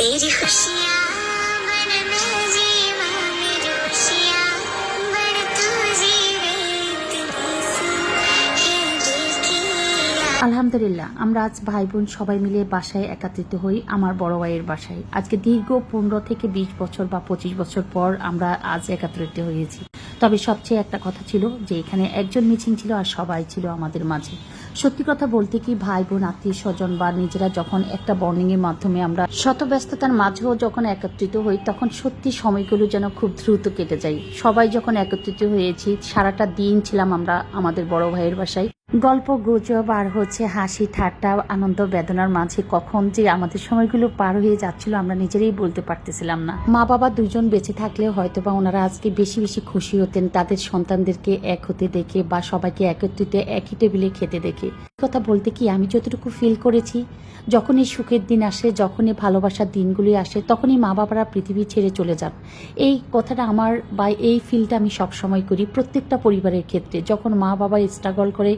तेरी खुशियाँ बन मैं जीवा मेरी खुशियाँ बन तू जीवे इतनी सी है दिल की याद আলহামদুলিল্লাহ আমরা আজ ভাই বোন সবাই মিলে বাসায় একত্রিত হই আমার বড় ভাইয়ের বাসায় আজকে দীর্ঘ পনেরো থেকে বিশ বছর বা পঁচিশ বছর পর আমরা আজ একত্রিত হয়েছি তবে সবচেয়ে একটা কথা ছিল যে এখানে একজন মিছিং ছিল আর সবাই ছিল আমাদের মাঝে সত্যি কথা বলতে কি ভাই বোন, আত্মীয় স্বজন বা নিজেরা যখন একটা বর্নিং এর মাধ্যমে আমরা শত ব্যস্ততার মাঝেও যখন একত্রিত হই, তখন সত্যি সময়গুলো যেন খুব দ্রুত কেটে যায়। সবাই যখন একত্রিত হয়েছি, সারাটা দিন ছিলাম আমরা আমাদের বড় ভাইয়ের বাসায়। গল্প, গুজব আর হচ্ছে হাসি, ঠাট্টা, আনন্দ, বেদনার মাঝে কখন যে আমাদের সময়গুলো পার হয়ে যাচ্ছিল আমরা নিজেরাই বলতে পারতেছিলাম না। মা বাবা দুজন বেঁচে থাকলে হয়তো বা ওনারা আজকে বেশি বেশি খুশি হতেন, তাদের সন্তানদেরকে এক হতে দেখে বা সবাইকে একত্রিত একই টেবিলে খেতে দেখে। কথা বলতে কি আমি যতটুকু ফিল করেছি, যখনই সুখের দিন আসে, যখনই ভালোবাসার দিনগুলি আসে, তখনই মা বাবারা পৃথিবী ছেড়ে চলে যান। এই কথাটা আমার বা এই ফিলটা আমি সবসময় করি প্রত্যেকটা পরিবারের ক্ষেত্রে। যখন মা বাবা স্ট্রাগল করে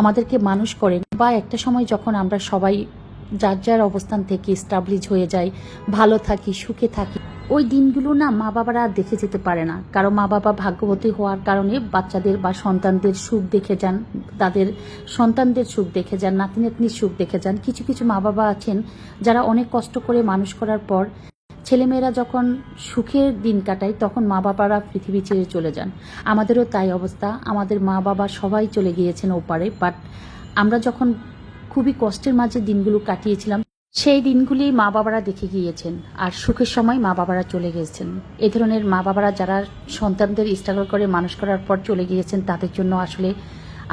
আমাদেরকে মানুষ করেন। বা একটা সময় যখন আমরা সবাই যার যার অবস্থান থেকে স্টাবলিশ হয়ে যাই, ভালো থাকি, সুখে থাকি, ওই দিনগুলো না মা বাবারা দেখে যেতে পারে না। কারণ মা বাবা ভাগ্যবতী হওয়ার কারণে বাচ্চাদের বা সন্তানদের সুখ দেখে যান, তাদের সন্তানদের সুখ দেখে যান নাতি নাতনির সুখ দেখে যান। কিছু কিছু মা বাবা আছেন যারা অনেক কষ্ট করে মানুষ করার পর ছেলেমেয়েরা যখন সুখের দিন কাটায়, তখন মা বাবারা পৃথিবী ছেড়ে চলে যান। আমাদেরও তাই অবস্থা। আমাদের মা বাবা সবাই চলে গিয়েছেন ওপারে বাট আমরা যখন খুবই কষ্টের মাঝে দিনগুলো কাটিয়েছিলাম, সেই দিনগুলি মা বাবারা দেখে গিয়েছেন আর সুখের সময় মা বাবারা চলে গিয়েছেন। এ ধরনের মা বাবারা যারা সন্তানদের স্ট্রাগল করে মানুষ করার পর চলে গিয়েছেন, তাদের জন্য আসলে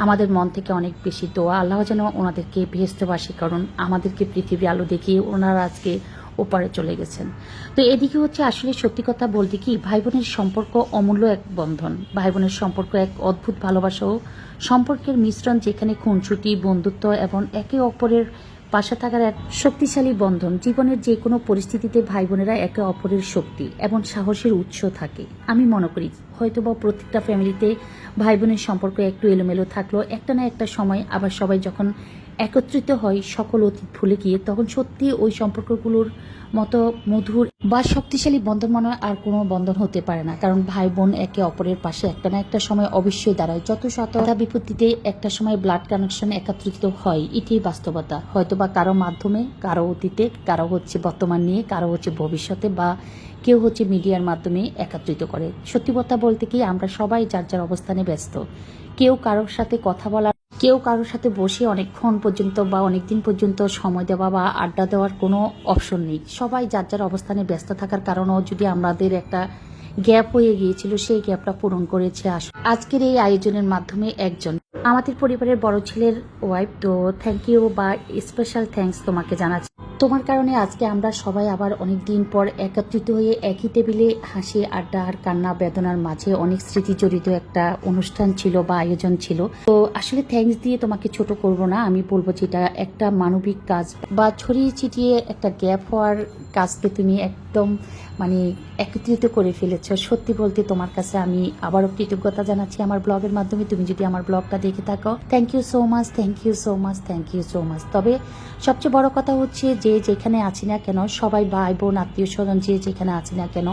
আমাদের মন থেকে অনেক বেশি দোয়া। আল্লাহ যেন ওনাদেরকে ভেস্তবাসী কারণ আমাদেরকে পৃথিবী আলো দেখিয়ে ওনারা আজকে ওপারে চলে গেছেন। তো এদিকে হচ্ছে আসলে সত্যি কথা বলতে কি ভাই বোনের সম্পর্ক অমূল্য এক বন্ধন। ভাই বোনের সম্পর্ক এক অদ্ভুত ভালোবাসা ও সম্পর্কের মিশ্রণ যেখানে খুনসুটি বন্ধুত্ব এবং একে অপরের পাশে থাকার এক শক্তিশালী বন্ধন। জীবনের যে কোনো পরিস্থিতিতে ভাই বোনেরা একে অপরের শক্তি এবং সাহসের উৎস থাকে। আমি মনে করি, হয়তোবা প্রত্যেকটা ফ্যামিলিতে ভাই বোনের সম্পর্ক একটু এলোমেলো থাকল একটা না একটা সময় আবার সবাই যখন একত্রিত হয় সকল অতীত ভুলে গিয়ে, তখন সত্যি ওই সম্পর্কগুলোর মতো মধুর বা শক্তিশালী বন্ধন মনে আর কোনো বন্ধন হতে পারে না। কারণ ভাই বোন একে অপরের পাশে একটা না একটা সময় অবশ্যই দাঁড়ায়। যত শত বাধা বিপত্তিতে একটা সময় ব্লাড কানেকশন একত্রিত হয়, এটাই বাস্তবতা। হয়তো বা কারও মাধ্যমে, কারও অতীতে, কারও হচ্ছে বর্তমান নিয়ে, কারও হচ্ছে ভবিষ্যতে বা কেউ হচ্ছে মিডিয়ার মাধ্যমে একত্রিত করে। সত্যি কথা বলতে কি, আমরা সবাই যার যার অবস্থানে ব্যস্ত। কেউ কারোর সাথে কথা বলা কেউ কারোর সাথে বসে অনেকক্ষণ পর্যন্ত বা অনেকদিন পর্যন্ত সময় দেওয়া বা আড্ডা দেওয়ার কোনো অপশন নেই। সবাই যার যার অবস্থানে ব্যস্ত থাকার কারণেও যদি আমাদের একটা গ্যাপ হয়ে গিয়েছিল, সেই গ্যাপটা পূরণ করেছে আজকের এই আয়োজনের মাধ্যমে একজন। আমাদের পরিবারের বড় ছেলের ওয়াইফ তো থ্যাংক ইউ বা স্পেশাল থ্যাংকস তোমাকে জানাচ্ছি। তোমার কারণে আজকে আমরা সবাই আবার অনেক দিন পর একত্রিত হয়ে একই টেবিলে হাসি, আড্ডা আর কান্না, বেদনার মাঝে অনেক স্মৃতি জড়িত একটা অনুষ্ঠান ছিল বা আয়োজন ছিল। তো আসলে থ্যাঙ্কস দিয়ে তোমাকে ছোট করব না, আমি বলব যে এটা একটা মানবিক কাজ বা ছড়িয়ে ছিটিয়ে একটা গ্যাপ হওয়ার কাজকে তুমি একদম মানে একত্রিত করে ফেলেছ। সত্যি বলতে তোমার কাছে আমি আবারও কৃতজ্ঞতা জানাচ্ছি আমার ব্লগের মাধ্যমে। তুমি যদি আমার ব্লগটা দেখে থাকো thank you so much thank you so much thank you so much তবে সবচেয়ে বড় কথা হচ্ছে যে যেখানে আছি না কেন, সবাই ভাই বোন, আত্মীয় স্বজন যে যেখানে আছি না কেন,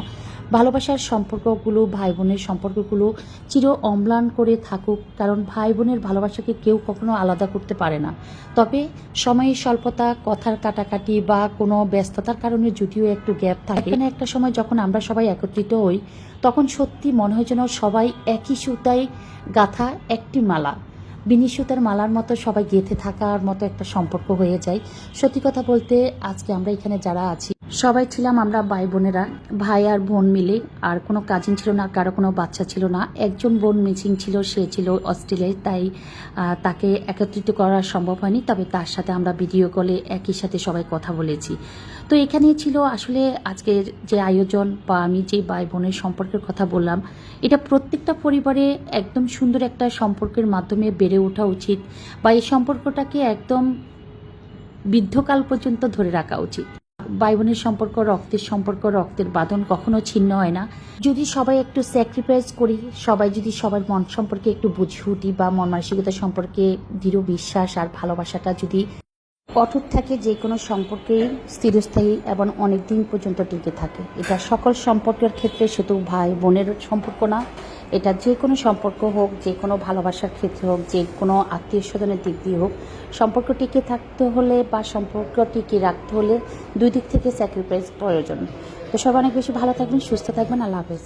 ভালোবাসার সম্পর্কগুলো, ভাই বোনের সম্পর্কগুলো চির অম্লান করে থাকুক, কারণ ভাই বোনের ভালোবাসাকে কেউ কখনো আলাদা করতে পারে না। তবে সময়ের স্বল্পতা, কথার কাটাকাটি বা কোনো ব্যস্ততার কারণে যদিও একটু গ্যাপ থাকে, এখানে একটা সময় যখন আমরা সবাই একত্রিত হই, তখন সত্যি মনে হয় যেন সবাই একই সুতায় গাথা একটি মালা। বিনি সুতার মালার মতো সবাই গেঁথে থাকার মতো একটা সম্পর্ক হয়ে যায়। সত্যি কথা বলতে, আজকে আমরা এখানে যারা আছি সবাই ছিলাম আমরা ভাই বোনেরা। ভাই আর বোন মিলে। আর কোনো কাজিন ছিল না, কারও কোনো বাচ্চা ছিল না। একজন বোন মিচিং ছিল, সে ছিল অস্ট্রেলিয়ায় তাই তাকে একত্রিত করা সম্ভব হয়নি। তবে তার সাথে আমরা ভিডিও কলে একই সাথে সবাই কথা বলেছি। তো এখানেই ছিল আসলে আজকের যে আয়োজন বা আমি যে ভাই বোনের সম্পর্কের কথা বললাম, এটা প্রত্যেকটা পরিবারে একদম সুন্দর একটা সম্পর্কের মাধ্যমে বেড়ে ওঠা উচিত। বা এই সম্পর্কটাকে একদম বৃদ্ধকাল পর্যন্ত ধরে রাখা উচিত। ভাই বোনের সম্পর্ক, রক্তের সম্পর্ক, রক্তের বাঁধন কখনো ছিন্ন হয় না। যদি সবাই একটু স্যাক্রিফাইস করি, সবাই যদি সবার মন সম্পর্কে একটু বুঝে উঠি বা মন মানসিকতা সম্পর্কে দৃঢ় বিশ্বাস আর ভালোবাসাটা যদি অটুট থাকে, যে কোনো সম্পর্কেই স্থিরস্থায়ী এবং অনেক দিন পর্যন্ত টিকে থাকে। এটা সকল সম্পর্কের ক্ষেত্রে শুধু ভাই বোনের সম্পর্ক না এটা যে কোনো সম্পর্ক হোক, যে কোনো ভালোবাসার ক্ষেত্রে হোক, যে কোনো আত্মীয় স্বজনের দিক দিয়ে হোক, সম্পর্ক টিকে থাকতে হলে বা সম্পর্ক টিকে রাখতে হলে দুই দিক থেকে স্যাক্রিফাইস প্রয়োজন। তো সবাই অনেক বেশি ভালো থাকবেন, সুস্থ থাকবেন, আল্লাহ হাফেজ।